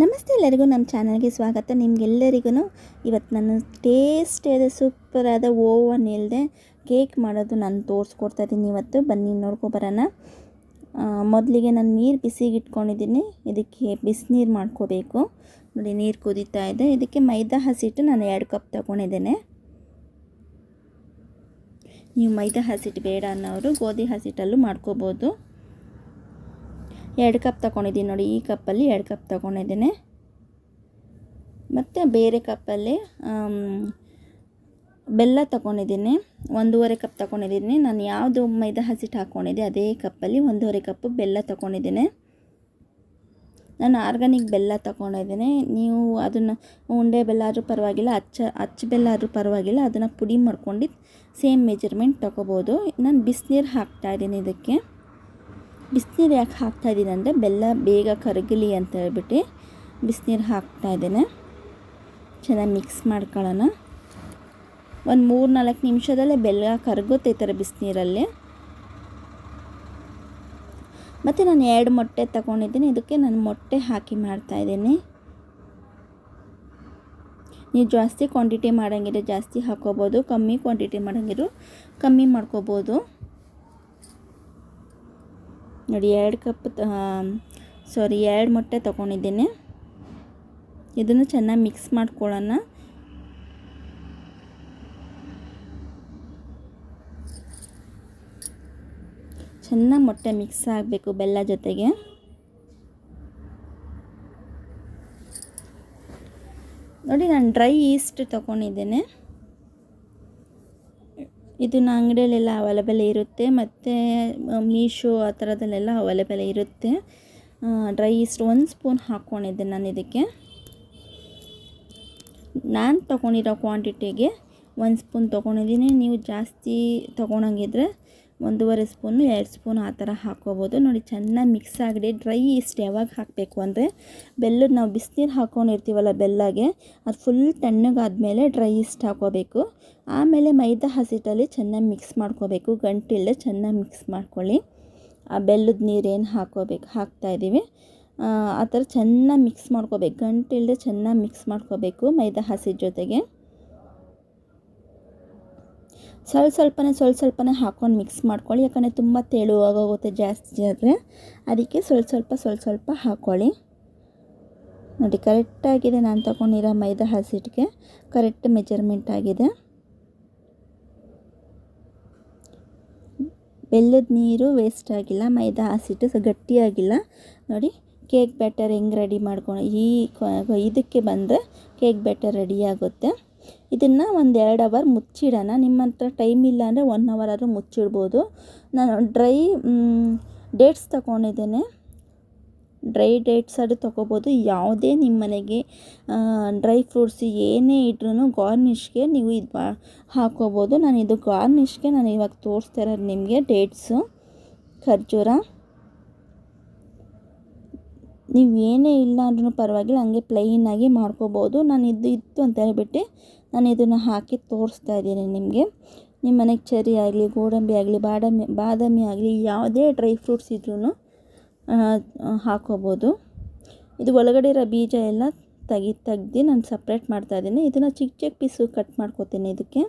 ನಮಸ್ತೆ ಎಲ್ಲರಿಗೂ, ನಮ್ಮ ಚಾನಲ್ಗೆ ಸ್ವಾಗತ. ನಿಮಗೆಲ್ಲರಿಗೂ ಇವತ್ತು ನಾನು ಟೇಸ್ಟಿಯಾದ ಸೂಪರಾದ ಓವನ್ ಇಲ್ಲದೆ ಕೇಕ್ ಮಾಡೋದು ನಾನು ತೋರಿಸ್ಕೊಡ್ತಾ ಇದ್ದೀನಿ ಇವತ್ತು. ಬನ್ನಿ ನೋಡ್ಕೊಬರೋಣ ಮೊದಲಿಗೆ ನಾನು ನೀರು ಬಿಸಿಗೆ ಇಟ್ಕೊಂಡಿದ್ದೀನಿ ಇದಕ್ಕೆ ಬಿಸಿನೀರು ಮಾಡ್ಕೋಬೇಕು. ನೋಡಿ, ನೀರು ಕುದೀತಾ ಇದೆ. ಇದಕ್ಕೆ ಮೈದಾ ಹಸಿಟ್ಟು ನಾನು ಎರಡು ಕಪ್ ತಗೊಂಡಿದ್ದೇನೆ. ನೀವು ಮೈದಾ ಹಸಿಟ್ಟು ಬೇಡ ಅನ್ನೋರು, ಗೋಧಿ ಹಸಿಟ್ಟಲ್ಲೂ ಮಾಡ್ಕೋಬೋದು. ಎರಡು ಕಪ್ ತಗೊಂಡಿದ್ದೀನಿ ನೋಡಿ, ಈ ಕಪ್ಪಲ್ಲಿ ಎರಡು ಕಪ್ ತಗೊಂಡಿದ್ದೀನಿ. ಮತ್ತು ಬೇರೆ ಕಪ್ಪಲ್ಲಿ ಬೆಲ್ಲ ತೊಗೊಂಡಿದ್ದೀನಿ, ಒಂದೂವರೆ ಕಪ್ ತಗೊಂಡಿದ್ದೀನಿ. ನಾನು ಯಾವುದು ಮೈದಾ ಹಸಿಟ್ಟು ಹಾಕ್ಕೊಂಡಿದ್ದೆ ಅದೇ ಕಪ್ಪಲ್ಲಿ ಒಂದೂವರೆ ಕಪ್ಪು ಬೆಲ್ಲ ತೊಗೊಂಡಿದ್ದೀನಿ. ನಾನು ಆರ್ಗಾನಿಕ್ ಬೆಲ್ಲ ತೊಗೊಂಡಿದ್ದೀನಿ. ನೀವು ಅದನ್ನು ಉಂಡೆ ಬೆಲ್ಲ ಆದರೂ ಪರವಾಗಿಲ್ಲ, ಅಚ್ಚ ಅಚ್ಚ ಬೆಲ್ಲ ಆದರೂ ಪರವಾಗಿಲ್ಲ, ಅದನ್ನು ಪುಡಿ ಮಾಡ್ಕೊಂಡು ಸೇಮ್ ಮೆಜರ್ಮೆಂಟ್ ತಗೋಬೋದು. ನಾನು ಬಿಸಿನೀರು ಹಾಕ್ತಾಯಿದ್ದೀನಿ ಇದಕ್ಕೆ. ಬಿಸಿನೀರು ಯಾಕೆ ಹಾಕ್ತಾಯಿದ್ದೀನಿ ಅಂದರೆ ಬೆಲ್ಲ ಬೇಗ ಕರಗಲಿ ಅಂತ ಹೇಳ್ಬಿಟ್ಟು ಬಿಸಿನೀರು ಹಾಕ್ತಾಯಿದ್ದೇನೆ ಚೆನ್ನಾಗಿ ಮಿಕ್ಸ್ ಮಾಡ್ಕೊಳ್ಳೋಣ. ಒಂದು ಮೂರು ನಾಲ್ಕು ನಿಮಿಷದಲ್ಲೇ ಬೆಲ್ಲ ಕರಗುತ್ತೆ ಈ ಥರ ಬಿಸಿನೀರಲ್ಲಿ. ಮತ್ತು ನಾನು ಎರಡು ಮೊಟ್ಟೆ ತಗೊಂಡಿದ್ದೀನಿ, ಇದಕ್ಕೆ ನಾನು ಮೊಟ್ಟೆ ಹಾಕಿ ಮಾಡ್ತಾಯಿದ್ದೀನಿ ನೀವು ಜಾಸ್ತಿ ಕ್ವಾಂಟಿಟಿ ಮಾಡೋಂಗಿದ್ರೆ ಜಾಸ್ತಿ ಹಾಕೋಬೋದು, ಕಮ್ಮಿ ಕ್ವಾಂಟಿಟಿ ಮಾಡೋಂಗಿದ್ರು ಕಮ್ಮಿ ಮಾಡ್ಕೋಬೋದು. ನೋಡಿ, ಎರಡು ಕಪ್ ಸಾರಿ ಎರಡು ಮೊಟ್ಟೆ ತೊಗೊಂಡಿದ್ದೀನಿ. ಇದನ್ನು ಚೆನ್ನಾಗಿ ಮಿಕ್ಸ್ ಮಾಡ್ಕೊಳ್ಳೋಣ. ಚೆನ್ನಾಗಿ ಮೊಟ್ಟೆ ಮಿಕ್ಸ್ ಆಗಬೇಕು ಬೆಲ್ಲ ಜೊತೆಗೆ. ನೋಡಿ, ನಾನು ಡ್ರೈ ಈಸ್ಟ್ ತೊಗೊಂಡಿದ್ದೇನೆ. ಇದನ್ನ ಅಂಗಡಿಯಲ್ಲೆಲ್ಲ ಅವೈಲೇಬಲ್ ಇರುತ್ತೆ. ಮತ್ತು ಮೀಶೋ ಆ ಥರದಲ್ಲೆಲ್ಲ ಅವೈಲೇಬಲ್ ಇರುತ್ತೆ. ಡ್ರೈ ಈಸ್ಟ್ ಒಂದು ಸ್ಪೂನ್ ಹಾಕ್ಕೊಂಡಿದ್ದೆ ನಾನು ಇದಕ್ಕೆ. ನಾನು ತೊಗೊಂಡಿರೋ ಕ್ವಾಂಟಿಟಿಗೆ ಒಂದು ಸ್ಪೂನ್ ತೊಗೊಂಡಿದ್ದೀನಿ. ನೀವು ಜಾಸ್ತಿ ತೊಗೊಳಂಗಿದ್ರೆ ಒಂದೂವರೆ ಸ್ಪೂನು, ಎರಡು ಸ್ಪೂನ್ ಆ ಥರ ಹಾಕ್ಕೋಬೋದು. ನೋಡಿ, ಚೆನ್ನಾಗಿ ಮಿಕ್ಸ್ ಆಗಿದೆ ಡ್ರೈ ಈಸ್ಟ್ ಯಾವಾಗ ಹಾಕಬೇಕು ಅಂದರೆ ಬೆಲ್ಲದ ನಾವು ಬಿಸಿನೀರು ಹಾಕ್ಕೊಂಡಿರ್ತೀವಲ್ಲ ಬೆಲ್ಲಗೆ ಅದು ಫುಲ್ ತಣ್ಣಗಾದಮೇಲೆ ಡ್ರೈ ಇಷ್ಟು ಹಾಕೋಬೇಕು ಆಮೇಲೆ ಮೈದಾ ಹಸಿಟ್ಟಲ್ಲಿ ಚೆನ್ನಾಗಿ ಮಿಕ್ಸ್ ಮಾಡ್ಕೋಬೇಕು. ಗಂಟಿಲ್ಲದೆ ಚೆನ್ನಾಗಿ ಮಿಕ್ಸ್ ಮಾಡ್ಕೊಳ್ಳಿ. ಆ ಬೆಲ್ಲದ ನೀರೇನು ಹಾಕೋಬೇಕು ಹಾಕ್ತಾಯಿದ್ದೀವಿ ಆ ಥರ ಚೆನ್ನಾಗಿ ಮಿಕ್ಸ್ ಮಾಡ್ಕೋಬೇಕು. ಗಂಟಿಲ್ಲದೆ ಚೆನ್ನಾಗಿ ಮಿಕ್ಸ್ ಮಾಡ್ಕೋಬೇಕು ಮೈದಾ ಹಸಿ ಜೊತೆಗೆ. ಸ್ವಲ್ಪ ಸ್ವಲ್ಪನೇ ಸ್ವಲ್ಪ ಸ್ವಲ್ಪನೇ ಹಾಕ್ಕೊಂಡು ಮಿಕ್ಸ್ ಮಾಡ್ಕೊಳ್ಳಿ. ಯಾಕಂದರೆ ತುಂಬ ತೆಳುವಾಗೋಗುತ್ತೆ ಜಾಸ್ತಿ ಆದರೆ. ಅದಕ್ಕೆ ಸ್ವಲ್ಪ ಸ್ವಲ್ಪ ಸ್ವಲ್ಪ ಸ್ವಲ್ಪ ಹಾಕ್ಕೊಳ್ಳಿ ನೋಡಿ ಕರೆಕ್ಟಾಗಿದೆ ನಾನು ತಗೊಂಡಿರೋ ಮೈದಾ ಹಸಿಟ್ಟಿಗೆ ಕರೆಕ್ಟ್ ಮೆಜರ್ಮೆಂಟ್ ಆಗಿದೆ. ಬೆಲ್ಲದ ನೀರು ವೇಸ್ಟ್ ಆಗಿಲ್ಲ. ಮೈದಾ ಹಸಿಟ್ಟು ಗಟ್ಟಿಯಾಗಿಲ್ಲ. ನೋಡಿ ಕೇಕ್ ಬ್ಯಾಟರ್ ಹೆಂಗೆ ರೆಡಿ ಮಾಡ್ಕೊಂಡು ಈ ಇದಕ್ಕೆ ಬಂದರೆ ಕೇಕ್ ಬ್ಯಾಟರ್ ರೆಡಿ ಆಗುತ್ತೆ. ಇದನ್ನು ಒಂದು ಎರಡು ಅವರ್ ಮುಚ್ಚಿಡೋಣ. ನಿಮ್ಮ ಹತ್ರ ಟೈಮ್ ಇಲ್ಲ ಅಂದರೆ ಒನ್ ಅವರ್ ಆದರೂ ಮುಚ್ಚಿಡ್ಬೋದು. ನಾನು ಡ್ರೈ ಡೇಟ್ಸ್ ತಗೊಂಡಿದ್ದೇನೆ. ಡ್ರೈ ಡೇಟ್ಸ್ ಅದು ತೊಗೋಬೋದು. ಯಾವುದೇ ನಿಮ್ಮ ಮನೆಗೆ ಡ್ರೈ ಫ್ರೂಟ್ಸ್ ಏನೇ ಇದ್ರೂ ಗಾರ್ನಿಷ್ಗೆ ನೀವು ಇದು ಹಾಕೋಬೋದು. ನಾನು ಇದು ಗಾರ್ನಿಷ್ಗೆ ನಾನು ಇವಾಗ ತೋರಿಸ್ತಾ ಇರೋದು ನಿಮಗೆ ಡೇಟ್ಸು ಖರ್ಜೂರ. ನೀವು ಏನೇ ಇಲ್ಲ ಅಂದ್ರೂ ಪರವಾಗಿಲ್ಲ, ಹಂಗೆ ಪ್ಲೈನಾಗಿ ಮಾಡ್ಕೋಬೋದು. ನಾನು ಇದು ಇತ್ತು ಅಂತ ಹೇಳ್ಬಿಟ್ಟು ನಾನು ಇದನ್ನು ಹಾಕಿ ತೋರಿಸ್ತಾ ಇದ್ದೀನಿ ನಿಮಗೆ. ನಿಮ್ಮ ಮನೆಗೆ ಚೆರಿ ಆಗಲಿ, ಗೋಡಂಬಿ ಆಗಲಿ ಬಾದಾಮಿ ಬಾದಾಮಿ ಆಗಲಿ, ಯಾವುದೇ ಡ್ರೈ ಫ್ರೂಟ್ಸ್ ಇದ್ರೂ ಹಾಕೋಬೋದು. ಇದು ಒಳಗಡೆ ಇರೋ ಬೀಜ ಎಲ್ಲ ತೆಗಿ, ತೆಗ್ದು ನಾನು ಸಪ್ರೇಟ್ ಮಾಡ್ತಾಯಿದ್ದೀನಿ ಇದನ್ನು ಚಿಕ್ಕ ಚಿಕ್ಕ ಪೀಸು ಕಟ್ ಮಾಡ್ಕೋತೀನಿ ಇದಕ್ಕೆ.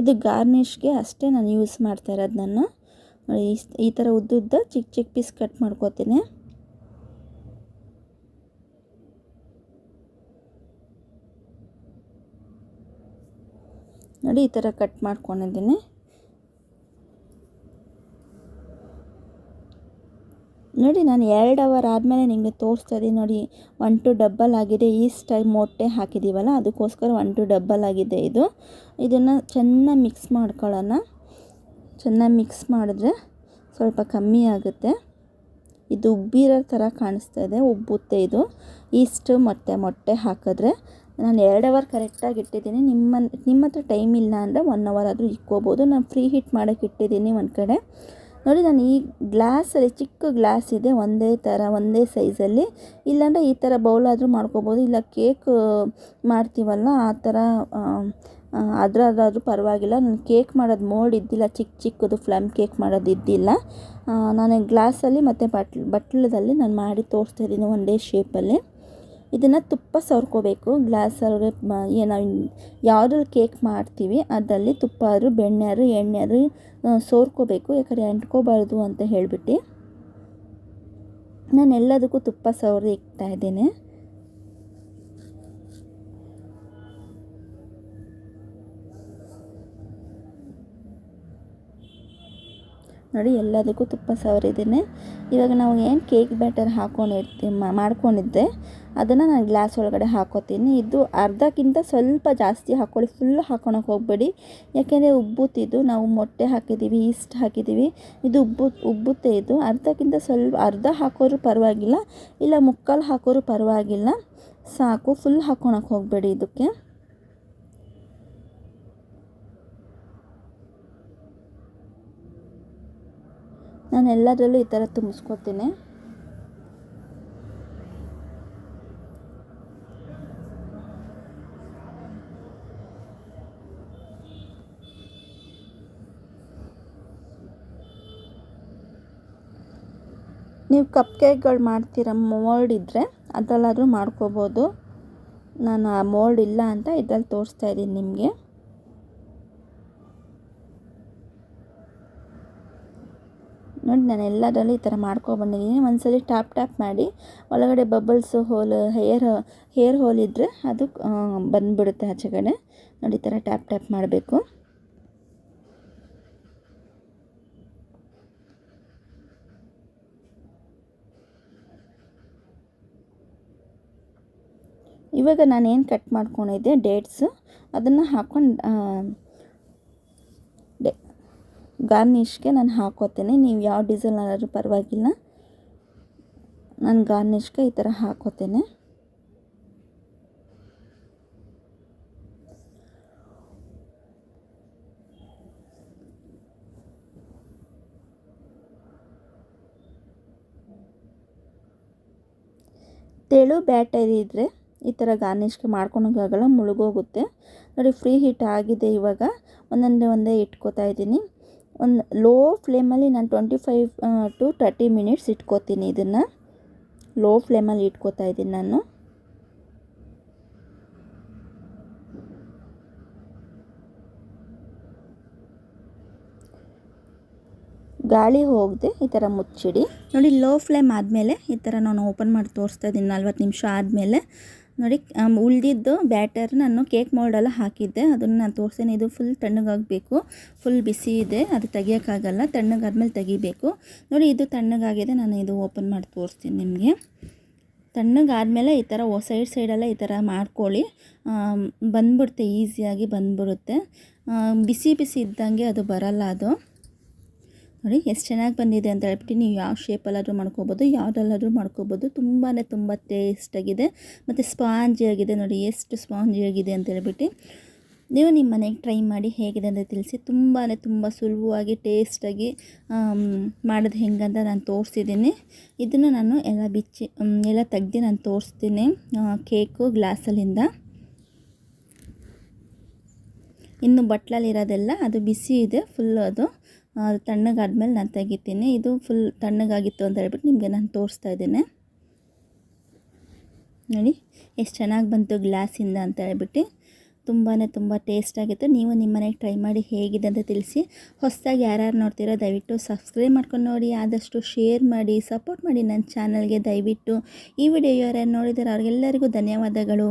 ಇದು ಗಾರ್ನಿಷ್ಗೆ ಅಷ್ಟೇ ನಾನು ಯೂಸ್ ಮಾಡ್ತಾ ಇರೋದು ನಾನು. ಈ ಥರ ಉದ್ದುದ್ದ ಚಿಕ್ಕ ಚಿಕ್ಕ ಪೀಸ್ ಕಟ್ ಮಾಡ್ಕೋತೀನಿ. ನೋಡಿ, ಈ ಥರ ಕಟ್ ಮಾಡ್ಕೊಂಡಿದ್ದೀನಿ. ನೋಡಿ, ನಾನು ಎರಡು ಅವರ್ ಆದಮೇಲೆ ನಿಮಗೆ ತೋರಿಸ್ತಾ ಇದ್ದೀನಿ ನೋಡಿ ಒನ್ ಟು ಡಬ್ಬಲ್ ಆಗಿದೆ. ಈ ಸ್ಟೈಲ್ ಮೊಟ್ಟೆ ಹಾಕಿದ್ದೀವಲ್ಲ ಅದಕ್ಕೋಸ್ಕರ ಒನ್ ಟು ಡಬ್ಬಲ್ ಆಗಿದೆ ಇದು. ಇದನ್ನು ಚೆನ್ನಾಗಿ ಮಿಕ್ಸ್ ಮಾಡ್ಕೊಳ್ಳೋಣ. ಚೆನ್ನಾಗಿ ಮಿಕ್ಸ್ ಮಾಡಿದ್ರೆ ಸ್ವಲ್ಪ ಕಮ್ಮಿ ಆಗುತ್ತೆ. ಇದು ಉಬ್ಬಿರೋ ಥರ ಕಾಣಿಸ್ತಾ ಇದೆ, ಉಬ್ಬುತ್ತೆ ಇದು. ಈಸ್ಟು ಮೊಟ್ಟೆ ಮೊಟ್ಟೆ ಹಾಕಿದ್ರೆ. ನಾನು ಎರಡು ಅವರ್ ಕರೆಕ್ಟಾಗಿ ಇಟ್ಟಿದ್ದೀನಿ. ನಿಮ್ಮ ನಿಮ್ಮ ಹತ್ರ ಟೈಮ್ ಇಲ್ಲ ಅಂದರೆ ಒನ್ ಅವರ್ ಆದರೂ ಇಕ್ಕೋಬೋದು. ನಾನು ಫ್ರೀ ಹೀಟ್ ಮಾಡೋಕ್ಕೆ ಇಟ್ಟಿದ್ದೀನಿ ಒಂದು ಕಡೆ. ನೋಡಿ, ನಾನು ಈ ಗ್ಲಾಸಲ್ಲಿ ಚಿಕ್ಕ ಗ್ಲಾಸ್ ಇದೆ, ಒಂದೇ ಥರ, ಒಂದೇ ಸೈಜಲ್ಲಿ. ಇಲ್ಲಾಂದರೆ ಈ ಥರ ಬೌಲಾದರೂ ಮಾಡ್ಕೋಬೋದು. ಇಲ್ಲ, ಕೇಕ್ ಮಾಡ್ತೀವಲ್ಲ, ಆ ಥರ ಅದರದಾದರೂ ಪರವಾಗಿಲ್ಲ. ನಾನು ಕೇಕ್ ಮಾಡೋದು ಮೋಡ್ ಇದ್ದಿಲ್ಲ ಚಿಕ್ಕ ಚಿಕ್ಕದು ಫ್ಲಮ್ ಕೇಕ್ ಮಾಡೋದು ಇದ್ದಿಲ್ಲ. ನಾನು ಗ್ಲಾಸಲ್ಲಿ ಮತ್ತು ಬಟ್ ಬಟ್ಲದಲ್ಲಿ ನಾನು ಮಾಡಿ ತೋರಿಸ್ತಾ ಇದ್ದೀನಿ ಒಂದೇ ಶೇಪಲ್ಲಿ ಇದನ್ನು ತುಪ್ಪ ಸವರ್ಕೋಬೇಕು. ಗ್ಲಾಸಲ್ಲಿ ಏನು ಯಾವುದ್ರಲ್ಲಿ ಕೇಕ್ ಮಾಡ್ತೀವಿ, ಅದರಲ್ಲಿ ತುಪ್ಪ ಆದರೂ, ಬೆಣ್ಣೆ ಆದರೂ, ಎಣ್ಣೆ ಆದರೂ ಸೋರ್ಕೋಬೇಕು ಯಾಕಂದರೆ ಅಂಟ್ಕೋಬಾರ್ದು ಅಂತ ಹೇಳಿಬಿಟ್ಟು. ನಾನು ಎಲ್ಲದಕ್ಕೂ ತುಪ್ಪ ಸವರಿ ಇಕ್ತಾ ಇದ್ದೇನೆ. ನೋಡಿ, ಎಲ್ಲದಕ್ಕೂ ತುಪ್ಪ ಸವರಿದ್ದೀನಿ ಇವಾಗ ನಾವು ಏನು ಕೇಕ್ ಬ್ಯಾಟರ್ ಹಾಕೊಂಡಿರ್ತೀವಿ ಮಾಡ್ಕೊಂಡಿದ್ದೆ. ಅದನ್ನು ನಾನು ಗ್ಲಾಸ್ ಒಳಗಡೆ ಹಾಕೋತೀನಿ. ಇದು ಅರ್ಧಕ್ಕಿಂತ ಸ್ವಲ್ಪ ಜಾಸ್ತಿ ಹಾಕ್ಕೊಳ್ಳಿ ಫುಲ್ ಹಾಕೊಳಕ್ಕೆ ಹೋಗಬೇಡಿ. ಯಾಕೆಂದರೆ ಉಬ್ಬುತ್ತಿದ್ದು, ನಾವು ಮೊಟ್ಟೆ ಹಾಕಿದ್ದೀವಿ ಈಸ್ಟ್ ಹಾಕಿದ್ದೀವಿ. ಇದು ಉಬ್ಬು, ಉಬ್ಬುತ್ತೆ ಇದು. ಅರ್ಧಕ್ಕಿಂತ ಸ್ವಲ್ಪ, ಅರ್ಧ ಹಾಕೋರು ಪರವಾಗಿಲ್ಲ. ಇಲ್ಲ, ಮುಕ್ಕಾಲು ಹಾಕೋರು ಪರವಾಗಿಲ್ಲ. ಸಾಕು ಫುಲ್ ಹಾಕೊಳಕ್ಕೆ ಹೋಗಬೇಡಿ ಇದಕ್ಕೆ. ನಾನು ಎಲ್ಲದರಲ್ಲೂ ಈ ಥರ ತುಂಬಿಸ್ಕೊತೀನಿ. ನೀವು ಕಪ್ ಕೇಕ್ಗಳು ಮಾಡ್ತೀರ ಮೋಲ್ಡ್ ಇದ್ದರೆ ಅದರಲ್ಲಾದರೂ ಮಾಡ್ಕೋಬೋದು. ನಾನು ಆ ಮೋಲ್ಡ್ ಇಲ್ಲ ಅಂತ ಇದ್ರಲ್ಲಿ ತೋರಿಸ್ತಾ ಇದ್ದೀನಿ ನಿಮಗೆ ನೋಡಿ ನಾನು ಎಲ್ಲದರಲ್ಲಿ ಈ ಥರ ಮಾಡ್ಕೊಬಂದಿದ್ದೀನಿ. ಒಂದ್ಸಲಿ ಟ್ಯಾಪ್ ಟ್ಯಾಪ್ ಮಾಡಿ ಒಳಗಡೆ bubbles hole hair hair hole ಇದ್ದರೆ ಅದು ಬಂದುಬಿಡುತ್ತೆ ಆಚೆಗಡೆ ನೋಡಿ ಈ ಥರ ಟ್ಯಾಪ್ ಟ್ಯಾಪ್ ಮಾಡಬೇಕು. ಇವಾಗ ನಾನು ಏನು ಕಟ್ ಮಾಡ್ಕೊಂಡಿದ್ದೆ ಡೇಟ್ಸು ಅದನ್ನು ಹಾಕ್ಕೊಂಡು ಗಾರ್ನಿಷ್ಗೆ ನಾನು ಹಾಕೋತೇನೆ. ನೀವು ಯಾವ ಡಿಸೈನಲ್ಲಾದ್ರೂ ಪರವಾಗಿಲ್ಲ. ನಾನು ಗಾರ್ನಿಷ್ಗೆ ಈ ಥರ ಹಾಕೋತೇನೆ. ತೆಳು ಬ್ಯಾಟರಿ ಇದ್ದರೆ ಈ ಥರ ಗಾರ್ನಿಷ್ಗೆ ಮಾಡ್ಕೊಳಕ್ಕಾಗಲ್ಲ ಮುಳುಗೋಗುತ್ತೆ. ನೋಡಿ ಫ್ರೀ ಹೀಟ್ ಆಗಿದೆ ಇವಾಗ. ಒಂದೊಂದೇ ಒಂದೇ ಇಟ್ಕೋತಾ ಇದ್ದೀನಿ. ಒಂದು ಲೋ ಫ್ಲೇಮಲ್ಲಿ ನಾನು twenty five to thirty minutes ಇಟ್ಕೋತೀನಿ ಇದನ್ನು. ಲೋ ಫ್ಲೇಮಲ್ಲಿ ಇಟ್ಕೋತಾ ಇದ್ದೀನಿ ನಾನು. ಗಾಳಿ ಹೋಗದೆ ಈ ಥರ ಮುಚ್ಚಿಡಿ. ನೋಡಿ ಲೋ ಫ್ಲೇಮ್ ಆದಮೇಲೆ ಈ ಥರ ನಾನು ಓಪನ್ ಮಾಡಿ ತೋರಿಸ್ತಾ ಇದ್ದೀನಿ ನಲ್ವತ್ತು ನಿಮಿಷ ಆದಮೇಲೆ. ನೋಡಿ ಉಳಿದಿದ್ದು ಬ್ಯಾಟರ್ ನಾನು ಕೇಕ್ ಮೋಲ್ಡೆಲ್ಲ ಹಾಕಿದ್ದೆ. ಅದನ್ನು ನಾನು ತೋರಿಸ್ತೇನೆ ಇದು ಫುಲ್ ತಣ್ಣಗಾಗಬೇಕು. ಫುಲ್ ಬಿಸಿ ಇದೆ, ಅದು ತೆಗಿಯೋಕ್ಕಾಗಲ್ಲ, ತಣ್ಣಗಾದ್ಮೇಲೆ ತೆಗಿಬೇಕು. ನೋಡಿ, ಇದು ತಣ್ಣಗಾಗಿದೆ, ನಾನು ಇದು ಓಪನ್ ಮಾಡಿ ತೋರಿಸ್ತೀನಿ ನಿಮಗೆ. ತಣ್ಣಗಾದ್ಮೇಲೆ ಈ ಥರ ಸೈಡ್ ಸೈಡೆಲ್ಲ ಈ ಥರ ಮಾಡ್ಕೊಳ್ಳಿ. ಬಂದ್ಬಿಡುತ್ತೆ ಈಸಿಯಾಗಿ ಬಂದ್ಬಿಡುತ್ತೆ. ಬಿಸಿ ಬಿಸಿ ಇದ್ದಂಗೆ ಅದು ಬರಲ್ಲ ಅದು. ನೋಡಿ, ಎಷ್ಟು ಚೆನ್ನಾಗಿ ಬಂದಿದೆ ಅಂತ ಹೇಳ್ಬಿಟ್ಟು ನೀವು ಯಾವ ಶೇಪಲ್ಲಾದರೂ ಮಾಡ್ಕೋಬೋದು, ಯಾವುದಲ್ಲಾದರೂ ಮಾಡ್ಕೋಬೋದು. ತುಂಬಾ ತುಂಬ ಟೇಸ್ಟಾಗಿದೆ ಮತ್ತು ಸ್ಪಾಂಜಿಯಾಗಿದೆ ನೋಡಿ, ಎಷ್ಟು ಸ್ಪಾಂಜಿಯಾಗಿದೆ ಅಂತ ಹೇಳ್ಬಿಟ್ಟು ನೀವು ನಿಮ್ಮ ಮನೆಗೆ ಟ್ರೈ ಮಾಡಿ ಹೇಗಿದೆ ಅಂತ ತಿಳಿಸಿ. ತುಂಬಾ ತುಂಬ ಸುಲಭವಾಗಿ ಟೇಸ್ಟಾಗಿ ಮಾಡೋದು ಹೆಂಗಂತ ನಾನು ತೋರಿಸಿದ್ದೀನಿ. ಇದನ್ನು ನಾನು ಎಲ್ಲ ಬಿಚ್ಚಿ ಎಲ್ಲ ತೆಗ್ದು ನಾನು ತೋರಿಸ್ತೀನಿ ಕೇಕು ಗ್ಲಾಸಲ್ಲಿಂದ ಇನ್ನು ಬಟ್ಲಲ್ಲಿರೋದೆಲ್ಲ ಅದು ಬಿಸಿ ಇದೆ ಫುಲ್ ಅದು. ತಣ್ಣಗಾದ್ಮೇಲೆ ನಾನು ತೆಗಿತೀನಿ. ಇದು ಫುಲ್ ತಣ್ಣಗಾಗಿತ್ತು ಅಂತ ಹೇಳ್ಬಿಟ್ಟು ನಿಮಗೆ ನಾನು ತೋರಿಸ್ತಾ ಇದ್ದೇನೆ. ನೋಡಿ, ಎಷ್ಟು ಚೆನ್ನಾಗಿ ಬಂತು ಗ್ಲಾಸಿಂದ ಅಂತ ಹೇಳ್ಬಿಟ್ಟು. ತುಂಬಾ ತುಂಬ ಟೇಸ್ಟಾಗಿತ್ತು ನೀವು ನಿಮ್ಮ ಮನೆಗೆ ಟ್ರೈ ಮಾಡಿ ಹೇಗಿದೆ ಅಂತ ತಿಳಿಸಿ. ಹೊಸದಾಗಿ ಯಾರ್ಯಾರು ನೋಡ್ತೀರೋ ದಯವಿಟ್ಟು ಸಬ್ಸ್ಕ್ರೈಬ್ ಮಾಡ್ಕೊಂಡು ನೋಡಿ. ಆದಷ್ಟು ಶೇರ್ ಮಾಡಿ ಸಪೋರ್ಟ್ ಮಾಡಿ ನನ್ನ ಚಾನಲ್ಗೆ ದಯವಿಟ್ಟು. ಈ ವಿಡಿಯೋ ಯಾರ್ಯಾರು ನೋಡಿದರೆ ಅವ್ರಿಗೆಲ್ಲರಿಗೂ ಧನ್ಯವಾದಗಳು.